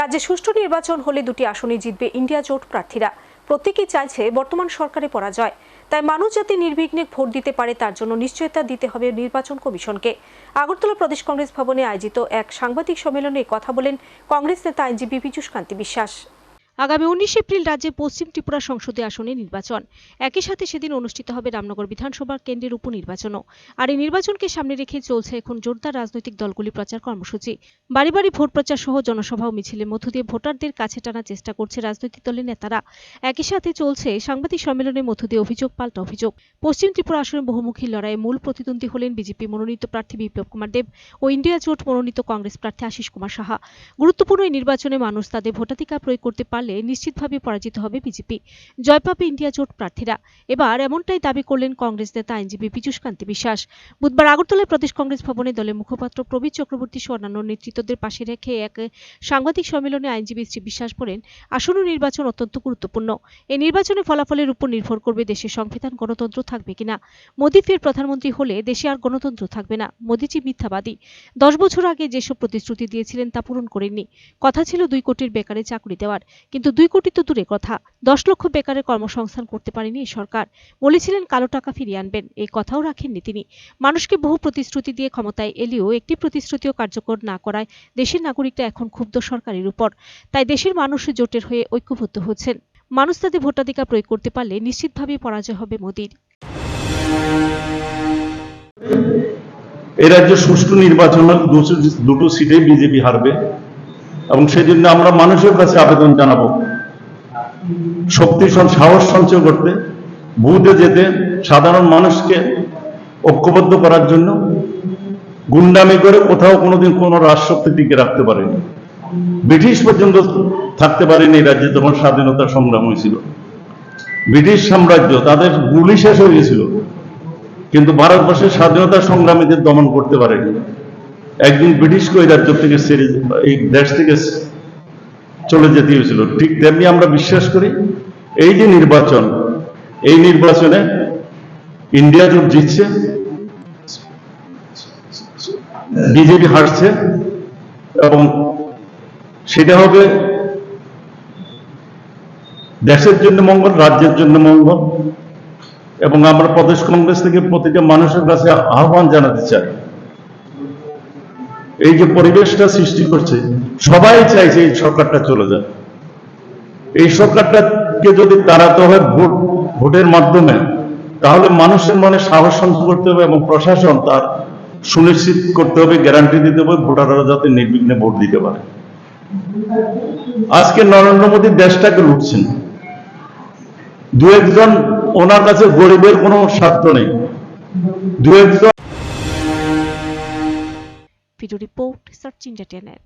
রাজ্যে সুষ্ঠু নির্বাচন হলে দুটি আসনে জিতবে ইন্ডিয়া জোট প্রার্থীরা। প্রত্যেকেই চাইছে বর্তমান সরকারে পরাজয়। তাই মানুষ যাতে নির্বিঘ্নে ভোট দিতে পারে, তার জন্য নিশ্চয়তা দিতে হবে নির্বাচন কমিশনকে। আগরতলা প্রদেশ কংগ্রেস ভবনে আয়োজিত এক সাংবাদিক সম্মেলনে কথা বলেন কংগ্রেস নেতা আইনজীবী পীযূষ কান্তি বিশ্বাস। আগামী উনিশ এপ্রিল রাজ্যে পশ্চিম ত্রিপুরা সংসদীয় আসনে নির্বাচন। একই সাথে সেদিন অনুষ্ঠিত হবে রামনগর বিধানসভা কেন্দ্রের উপনির্বাচনও। আর এই নির্বাচনকে সামনে রেখে চলছে এখন জোরদার রাজনৈতিক দলগুলি প্রচার কর্মসূচি। বাড়ি বাড়ি ভোট প্রচার সহ জনসভা ও মিছিলের মধ্য দিয়ে ভোটারদের কাছে টানার চেষ্টা করছে রাজনৈতিক দলের নেতারা। একই সাথে চলছে সাংবাদিক সম্মেলনের মধ্য দিয়ে অভিযোগ, পাল্টা অভিযোগ। পশ্চিম ত্রিপুরা আসনে বহুমুখী লড়াইয়ে মূল প্রতিদ্বন্দ্বী হলেন বিজেপি মনোনীত প্রার্থী বিপ্লব কুমার দেব ও ইন্ডিয়া জোট মনোনীত কংগ্রেস প্রার্থী আশিস কুমার সাহা। গুরুত্বপূর্ণ এই নির্বাচনে মানুষ তাদের ভোটাধিকার প্রয়োগ করতে পারলে নিশ্চিতভাবে পরাজিত হবে বিজেপি। জয় পাবে ইন্ডিয়া জোট প্রার্থীরা। এবার এমনটাই দাবি করলেন কংগ্রেস নেতা আইনজীবী পীযূষ কান্তি বিশ্বাস। বুধবার আগরতলায় প্রদেশ কংগ্রেস ভবনে দলের মুখপাত্র প্রবীর চক্রবর্তী সহ অন্যান্য নেতৃত্বদের পাশে রেখে এক সাংবাদিক সম্মেলনে আইনজীবী শ্রী বিশ্বাস বলেন, আসন্ন নির্বাচন অত্যন্ত গুরুত্বপূর্ণ। এই নির্বাচনে ফলাফলের উপর নির্ভর করবে দেশের সংবিধান, গণতন্ত্র থাকবে কিনা। মোদী ফের প্রধানমন্ত্রী হলে দেশে আর গণতন্ত্র থাকবে না। মোদীজি মিথ্যাবাদী। দশ বছর আগে যেসব প্রতিশ্রুতি দিয়েছিলেন তা পূরণ করেননি। কথা ছিল দুই কোটির বেকারে চাকরি দেওয়ার। কিন্তু দুই কোটি তো দূরে কথা। দশ লক্ষ বেকারের কর্মসংস্থান করতে পারেনি এই সরকার। বলেছিলেন কালো টাকা ফিরিয়ে আনবেন। এই কথাও রাখেননি তিনি। মানুষকে বহু প্রতিশ্রুতি দিয়ে ক্ষমতায় এলেও একটি প্রতিশ্রুতিও কার্যকর না করায় দেশের নাগরিকরা এখন ক্ষুব্ধ সরকারের উপর। তাই দেশের মানুষ জোটের হয়ে ঐক্যবদ্ধ হচ্ছেন। মানুষ তাদের ভোটাধিকার প্রয়োগ করতে পারলে নিশ্চিতভাবেই পরাজয় হবে মোদীর। এই রাজ্যে সুষ্ঠু নির্বাচন দুটো সিটে বিজেপি হারবে। এবং সেই জন্য আমরা মানুষের কাছে আবেদন জানাব। শক্তি সাহস সঞ্চয় করতে বুথে যেতে, সাধারণ মানুষকে ঐক্যবদ্ধ করার জন্য গুন্ডামি করে কোথাও কোনোদিন কোনো রাজশক্তি টিকে রাখতে পারেনি। ব্রিটিশ পর্যন্ত থাকতে পারেনি রাজ্যে যখন স্বাধীনতা সংগ্রাম হয়েছিল। ব্রিটিশ সাম্রাজ্য তাদের গুলি শেষ হয়ে গেছিল, কিন্তু ভারতবর্ষের স্বাধীনতা সংগ্রামীদের দমন করতে পারেনি। একদিন ব্রিটিশকে ওই রাজ্য থেকে এই দেশ থেকে চলে যেতে হয়েছিল। ঠিক তেমনি আমরা বিশ্বাস করি, এই যে নির্বাচন, এই নির্বাচনে ইন্ডিয়া জোট জিতছে, বিজেপি হারছে, এবং সেটা হবে দেশের জন্য মঙ্গল, রাজ্যের জন্য মঙ্গল, এবং আমরা প্রদেশ কংগ্রেস থেকে প্রতিটা মানুষের কাছে আহ্বান জানাতে চাই। এই যে পরিবেশটা সৃষ্টি করছে, সবাই চাইছে এই সরকারটা চলে যায় এই সরকারটাকে যদি তাড়াতে হয় ভোট, ভোটের মাধ্যমে, তাহলে মানুষের মনে সাহস সঞ্চয় করতে হবে এবং প্রশাসন তার সুনিশ্চিত করতে হবে, গ্যারান্টি দিতে হবে, ভোটাররা যাতে নির্বিঘ্নে ভোট দিতে পারে। আজকে নরেন্দ্র মোদী দেশটাকে লুটছেন। দু একজন ওনার কাছে গরিবের কোনো স্বার্থ নেই। দু একজন ভিডিও রিপোর্ট সার্চ ইন্ডিয়া টেনের